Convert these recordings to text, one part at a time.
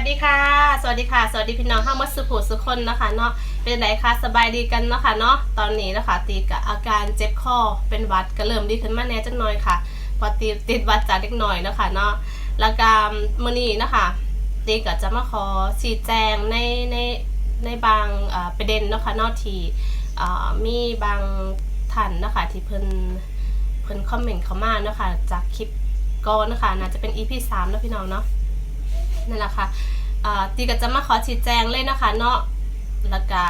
วัสดีค่ะ สวัสดีค่ะ สวัสดีพี่น้องห้ามัสสุภูสุคนนะคะเนาะ เป็นไหนคะสบายดีกันเนาะค่ะเนาะ ตอนนี้นะคะตีกับอาการเจ็บคอเป็นวัดก็เริ่มดีขึ้นมาแน่จังหน่อยค่ะ พอตีติดวัดจากเล็กหน่อยเนาะคะเนาะ แล้วก็มื้อนี้นะคะตีก็จะมาขอชี้แจงในในในบางประเด็นเนาะค่ะเนาะที่มีบางท่านนะคะที่เพิ่นเพิ่นคอมเมนต์เข้ามาเนาะค่ะจากคลิปก่อนนะคะน่าจะเป็น EP 3แล้วพี่น้องเนาะ นั่นแหละค่ะอ่าตีก็จะมาขอชี้แจงเลยนะคะเนาะล้วก็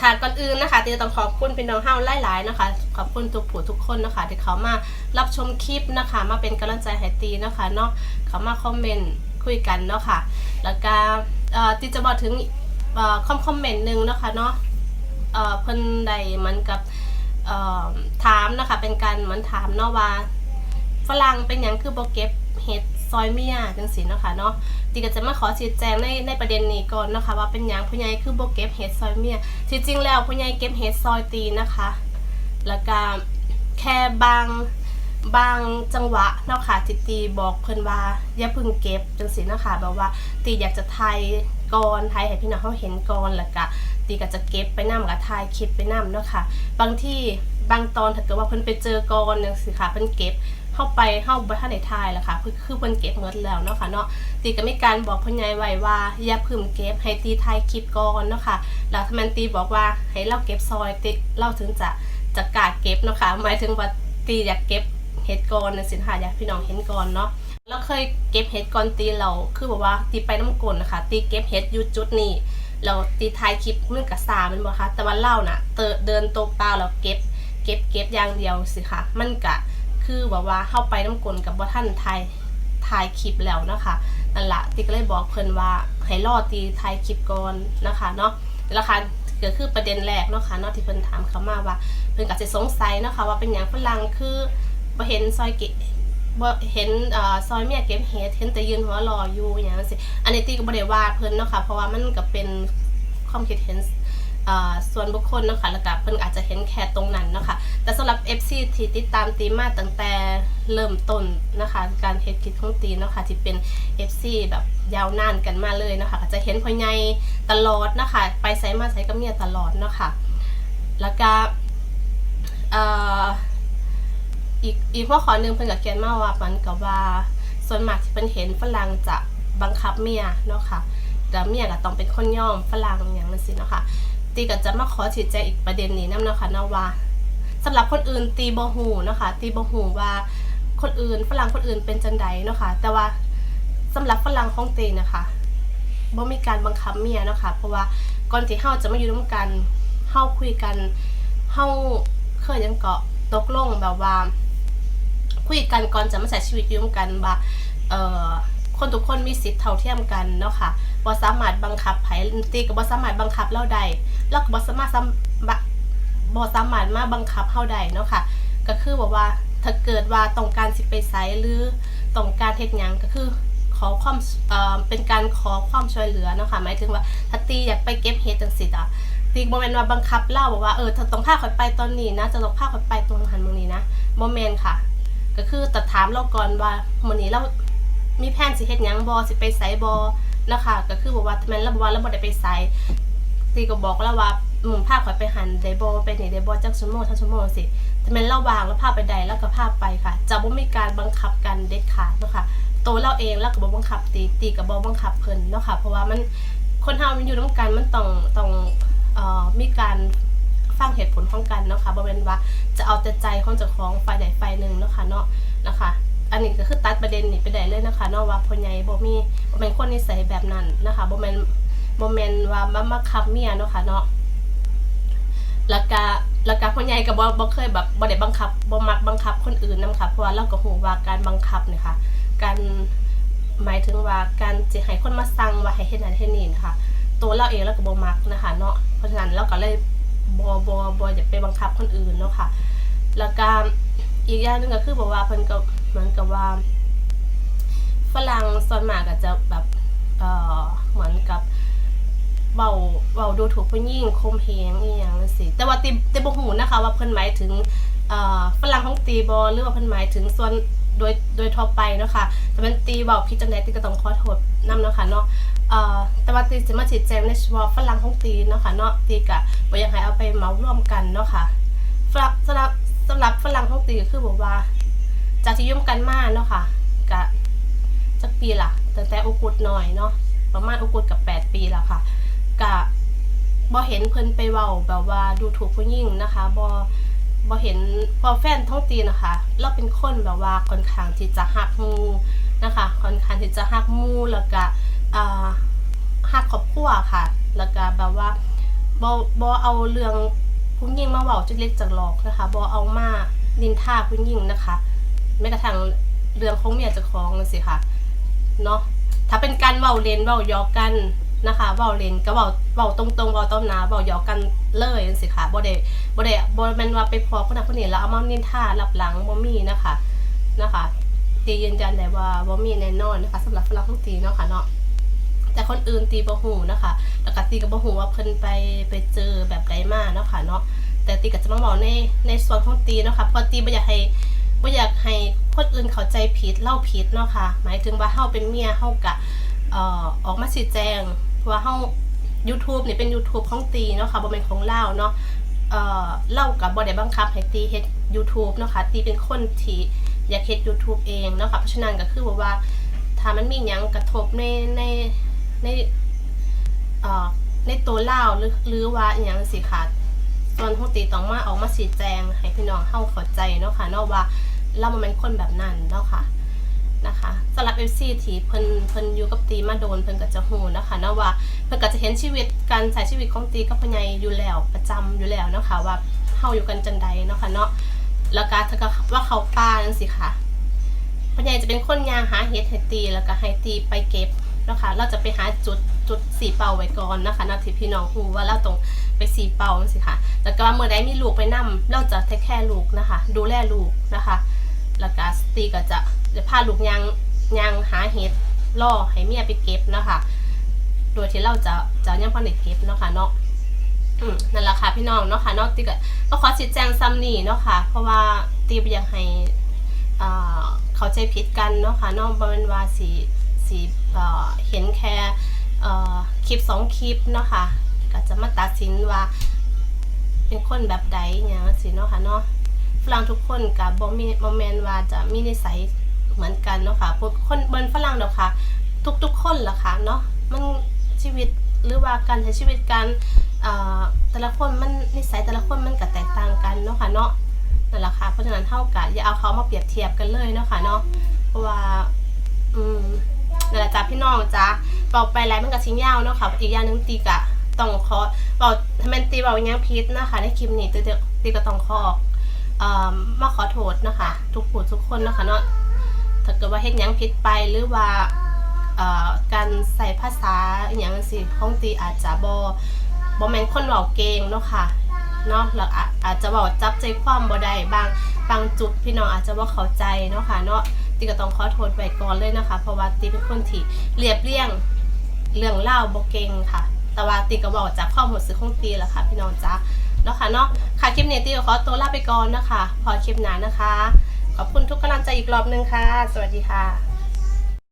ค่ะก่อนอื่นนะคะตีต้องขอบคุณพี่น้องเฮาหลายๆนะคะ ขอบคุณทุกผู้ทุกคนนะคะ ที่เขามารับชมคลิปนะคะ มาเป็นกำลังใจให้ตีนะคะเนาะเขามาคอมเมนต์คุยกันเนาะค่ะ แล้วก็ตีจะบอกถึงอคอมคอมเมนต์หนึ่งนะคะเนาะเออเพิ่นใดมือนกับถามนะคะ เป็นการเหมือนถามเนาะว่าฝรั่งเป็นหยังคือโบเก็บเห็ด ซอยเมียจังสีเนาะคะเนาะตีก็จะมาขอชี้แจงในในประเด็นนี้ก่อนนะคะว่าเป็นหยังผู้ใหญ่คือโบเก็บเห็ดซอยเมียที่จริงแล้วผู้ใหญ่เก็บเห็ดซอยตีนะคะ แล้วก็แค่บางบางจังหวะเนาะค่ะที่ตีบอกเพิ่นว่าอย่าพึ่งเก็บจังสีเนาะคะแบบว่าตีอยากจะไทยก่อนไทยให้พี่น้องเขาเห็นก่อนแล้วก็ตีก็จะเก็บไปนำกับถ่ายคลิปไปนำเนาะค่ะ บางที่บางตอนถ้าเกิดว่าเพิ่นไปเจอก่อนจังซี่ค่ะเพิ่นเก็บ เข้าไปเข้าบ่ทันไทายแล้วค่ะคือคือเพิ่นเก็บเงินแล้วเนาะค่ะเนาะตีก็มีการบอกพ่อใหญ่ไว้ว่าอย่าพึ่มเก็บให้ตีทายคลิปก่อนเนาะค่ะแล้วถ้ามันตีบอกว่าให้เราเก็บซอยติเราถึงจะจะกล้าเก็บเนาะค่ะหมายถึงว่าตีอยากเก็บเห็ดก่อนนะสินค่ะอยากพี่น้องเห็นก่อนเนาะเราเคยเก็บเห็ดก่อนตีเราคือแบบว่าตีไปน้ำกลนนะคะตีเก็บเห็ดอยู่จุดนี้เราตีทายคลิปมันกับซามันบ่คะแต่ว่าเล่าน่ะเตอเดินตกเปล่าแล้วเก็บเก็บเก็บอย่างเดียวสิค่ะมันกะ คือแบบว่าเข้าไปน้ำกลกับว่าท่านทายถ่ายคลิปแล้วนะคะนั่นละตีก็เลยบอกเพิ่นว่าให้รอตีถ่ายคลิปก่อนนะคะเนาะแล้วค่ะก็คือประเด็นแรกเนาะค่ะเนาะที่เพิ่นถามเขามาว่าเพิ่นก็จะสงสัยเนาะค่ะว่าเป็นอย่างฝรั่งคือบ่เห็นซอยเกะบ่เห็นเอ่อซอยเมียเก็บเห็ดเห็นแต่ยืนหัวรออยู่อย่างนั้นสิอันนี้ตีก็บ่ได้ว่าเพิ่นเนาะค่ะเพราะว่ามันก็เป็นความคิดเห็น ส่วนบุคคลเนาะคะแล้วก็เพิ่นอาจจะเห็นแค่ตรงนั้นเนาะคะแต่สำหรับ FC ที่ติดตามตีมาตั้งแต่เริ่มต้นนะคะการเฮ็ดคลิปของตีเนาะคะที่เป็น FC แบบยาวนานกันมาเลยเนาะคะจะเห็นพ่อใหญ่ตลอดเนาะคะไปไสมาไสกับเมียตลอดเนาะคะแล้วก็เอ่ออีกอีกข้อขอหนึงเพิ่นก็เขียนมาว่ามันก็ว่าส่วนมากที่เพิ่นเห็นฝรั่งจะบังคับเมียเนาะค่ะแล้วเมียก็ต้องเป็นคนยอมฝรั่งอย่างนั้นสิเนาะค่ะ ตีก็จะมาขอชี้แจงอีกประเด็นนี้นำเนะคะนาะว่าสำหรับคนอื่นตีบ่ฮู้เนะคะ ตีบ่ฮู้ว่าคนอื่นฝรั่งคนอื่นเป็นจังใดเนาะคะแต่ว่าสำหรับฝรั่งของตีนะคะบ่มีการบังคับเมียเนาะคะเพราะว่าก่อนที่เฮาจะมาอยู่ร่วมกันเฮาคุยกันเฮาเคยยังเกาะตกลงแบบว่า คุยกันก่อนจะมาใช้ชีวิตอยู่ร่วมกันว่าเอ่อคนทุกคนมีสิทธิ์เท่าเทียมกันเนาะค่ะ บ่สามารถบังคับไผตีก็บ่สามารถบังคับเราได้เราก็บ่สามารถบ่สามารถมาบังคับเฮาได้เนาะค่ะ ก็คือบอกว่าถ้าเกิดว่าต้องการสิไปไสหรือต้องการเฮ็ดหยังก็คือขอความเอ่อเป็นการขอความช่วยเหลือเนาะค่ะหมายถึงว่าถ้าตีอยากไปเก็บเฮ็ดจังซี่อะตีบ่แม่นว่าบังคับเล่าบอกว่าเออถ้าต้องพาข่อยไปตอนนี้นะจะต้องพาข่อยไปตรงหันตรงนี้นะบ่แม่นค่ะ ก็คือแต่ถามเราก่อนว่ามือนี้เรามีแผนสิเฮ็ดหยังบ่สิไปไสบ่ นะคะก็คือบอกว่าทำไมเราบอกว่าเราบ่ได้ไปไสตีก็บอกแล้วว่าอืมพาข่อยไปหันไดบอไปนี่ไดบอจักชั่วโมงทั้งชั่วโมงสิถ้าแมันเล่าวางแล้วพาไปใดแล้วก็พาไปค่ะ จะบ่มีการบังคับกันเด็ดขาดนะค่ะตัวเราเองแล้วก็บ่บังคับตีตีก็บ่บังคับเพิ่นเนาะค่ะเพราะว่ามันคนเฮามันอยู่ร่วมกันมันต้องต้องเอ่อมีการฟังเหตุผลของกันเนาะค่ะบ่แม่นว่าจะเอาแต่ใจของเจ้าของฝ่ายใดฝ่ายหนึ่งเนาะค่ะเนาะนะคะ อันนี้ก็คือตัดประเด็นนี้ไปได้เลยนะคะเนาะว่าพ่อใหญ่บ่มีบ่แม่นคนนิสัยแบบนั้นนะคะบ่แม่นโมเมนว่ามามาคับเมียเนาะค่ะเนาะแล้วก็แล้วก็พ่อใหญ่ก็บ่บ่เคยแบบบ่ได้บังคับบ่มักบังคับคนอื่นนํค่ะเพราะว่าเราก็ฮู้ว่าการบังคับเนี่ยค่ะ การหมายถึงว่าการจะให้คนมาสั่งว่าให้เฮ็ดนั่นเฮ็ดนี่นะคะตัวเราเองเราก็บ่มักนะคะเนาะเพราะฉะนั้นเราก็เลยบ่บ่บ่อยาไปบังคับคนอื่นเนาะค่ะ แล้วก็อีกอย่างหนึงก็คือบอกว่าเพิ่นก็ เหมือนกับว่า ฝรั่งส่วนมากก็จะแบบเอ่อเหมือนกับเบาเบาดูถูกผู้หญิงคมเหงอีหยังนั่นสิแต่ว่าติติบ่ฮู้นะคะ ว่าเพิ่นหมายถึงเอ่อฝรั่งของตีบอหรือว่าเพิ่นหมายถึงส่วนโดยโดยทั่วไปเนาะค่ะแต่มันตีเบาพิจังไดตีก็ต้องขอโทษนํเนาะค่ะเนาะเอ่อแต่ว่าตีสิมาชี้แจงในเฉพาะฝรั่งของตีเนาะค่ะเนาะตีก็บ่อยากให้เอาไปเหมารวมกันเนาะค่ะสำหรับสำหรับสำหรับฝรั่งของตีก็คือบอกว่า จากที่ยุ่มกันมาเนาะค่ะกะจักปีละตั้งแต่อุกุดหน่อยเนาะประมาณอุกุดกับ 8 ปีแล้วค่ะกะบ่เห็นเพิ่นไปเว้าแบบว่าดูถูกผู้หญิงนะคะบ่บ่เห็นพอแฟนท้องตีนะคะ เราเป็นคนแบบว่าค่อนข้างที่จะฮักมูนะคะค่อนข้างที่จะฮักมูแล้วก็อ่าฮักครอบครัวค่ะ แล้วก็แบบว่าบ่บ่เอาเรื่องผู้หญิงมาเว้าจักเล็กจักหลอกนะคะบ่เอามานินทาผู้หญิงนะคะ แม้กระทั่งเรื่องของเมียจะคล้องนั่นสิค่ะเนาะถ้าเป็นการเว้าเลนเว้ายอกกันนะคะเว้าเลนก็เว้าเว้าตรงๆเว้าต้มหนาเว้ายอกกันเลยนั่นสิค่ะบ่ได้บ่ได้บ่แม่นว่าไปพอคนนั้นคนนี้แล้วเอามานินท่ารับหลังบ่มีนะคะนะคะตียืนยันได้ว่าบ่มีแน่นอนนะคะสำหรับฝรั่งของตีเนาะค่ะเนาะแต่คนอื่นตีบ่ฮู้นะคะแล้วก็ตีก็บ่ฮู้ว่าเพิ่นไปไปเจอแบบใดมาเนาะค่ะเนาะแต่ตีก็จะมาบอกในในส่วนของตีเนาะค่ะเพราะตีบ่อยากให้ ว่าอยากให้คนอื่นเข้าใจผิดเล่าผิดเนาะค่ะ หมายถึงว่าเฮาเป็นเมียเฮากะเอ่อออกมาชี้แจงว่าเฮา YouTube นี่เป็น YouTube ของตีเนาะค่ะบ่เป็นของเล่าเนาะเอ่อเล่ากับบ่ได้บังคับให้ตีเฮ็ด YouTube เนาะค่ะตีเป็นคนที่อยากเฮ็ด YouTube เองเนาะค่ะเพราะฉะนั้นก็คือว่าว่าถ้ามันมีหยังกระทบในในในเอ่อในตัวเล่าหรือหรือว่าอหยังสิค่ะส่วนของตีต้องมาออกมาชี้แจงให้พี่น้องเฮาเข้าใจเนาะค่ะเนาะว่า เรามันเป็นคนแบบนั้นเนาะค่ะนะคะสำหรับ FC ที่เพิ่นเพิ่นอยู่กับตีมาโดนเพิ่นก็จะฮู้นะคะเนาะว่าเพิ่นก็จะเห็นชีวิตการใช้ชีวิตของตีกับพ่อใหญ่อยู่แล้วประจำอยู่แล้วเนาะค่ะว่าเฮาอยู่กันจังใดเนาะค่ะเนาะแล้วก็ถ้าก็ว่าเขาป่าจังซี่ค่ะพ่อใหญ่จะเป็นคนย่างหาเฮ็ดให้ตีแล้วก็ให้ตีไปเก็บเนาะค่ะเราจะไปหาจุดจุดสีเป่าไว้ก่อนนะคะนะที่พี่น้องฮู้ว่าเราต้องไปสีเป่าสิค่ะแล้วก็เมื่อใดมีลูกไปนํเราจะเทคแคร์ลูกนะคะ ดูแลลูกนะคะ แล้วก็สตีก็จะจะพาลูกยางยางหาเห็ดล่อให้เมียไปเก็บนะคะโดยที่เราจะจะยังพันเด็กเก็บเนาะค่ะเนาะอืมนั่นแหละค่ะพี่น้องเนาะค่ะนาะตีก็ก็ขอชี้แจงซ้ำนี่เนาะค่ะ เพราะว่าตีอยากให้เขาใจผิดกันเนาะค่ะนาะบ่แม่นว่าสีสีเห็นแค่คลิปสองคลิปเนาะค่ะก็จะมาตัดสินว่าเป็นคนแบบใดอย่างสิเนาะค่ะเนาะ รั่งทุกคนกับบ่มีบ่แมนว่าจะมีนิสัยเหมือนกันเนาะค่ะพวกคนเบิ่นฝรั่งเดอกค่ะ ทุกๆคนล่ะค่ะเนาะมันชีวิตหรือว่าการใช้ชีวิตการแต่ละคนมันนิสัยแต่ละคนมันก็แตกต่างกันเนาะค่ะเนาะนั่นแหละค่ะเพราะฉะนั้นเท่ากับอย่าเอาเขามาเปรียบเทียบกันเลยเนาะค่ะเนาะเพราะว่าอืมนั่นแหละจ้าพี่น้องจ้าเป่าไปแล้วมันก็ชิ้นยาวเนาะค่ะอีกอย่างหนึ่งตีกะต้องขอเป่าทำไมนตีเป่ายังพิษนะคะในคลิปนี้ตีตีก็ต้องขอเอ่อ มาขอโทษนะคะ ทุกผู้ทุกคนนะคะเนาะถ้าเกิดว่าเฮ็ดยังผิดไปหรือว่าการใส่ภาษาอย่างสิของตีอาจจะบ่บ่แมนคนเว้าเก่งเนาะค่ะเนาะแล้วอาอาจจะเว้าจับใจความบ่ได้บางบางจุดพี่น้องอาจจะบ่าเข้าใจเนาะค่ะเนาะตีก็ต้องขอโทษไว้ก่อนเลยนะคะ เพราะว่าตีเป็นคนที่เรียบเรียงเรื่องเล่าบเก่งค่ะ แต่ว่าตีก็บอกจากข้อมูลซื้อของตีแหละค่ะ พี่น้องจ้า เนาะค่ะเนาะค่ะคลิปนี้ตีก็ขอตัวลาไปก่อนนะคะ พอคลิปหน้านะคะ ขอบคุณทุกกำลังใจอีกรอบนึงค่ะ สวัสดีค่ะ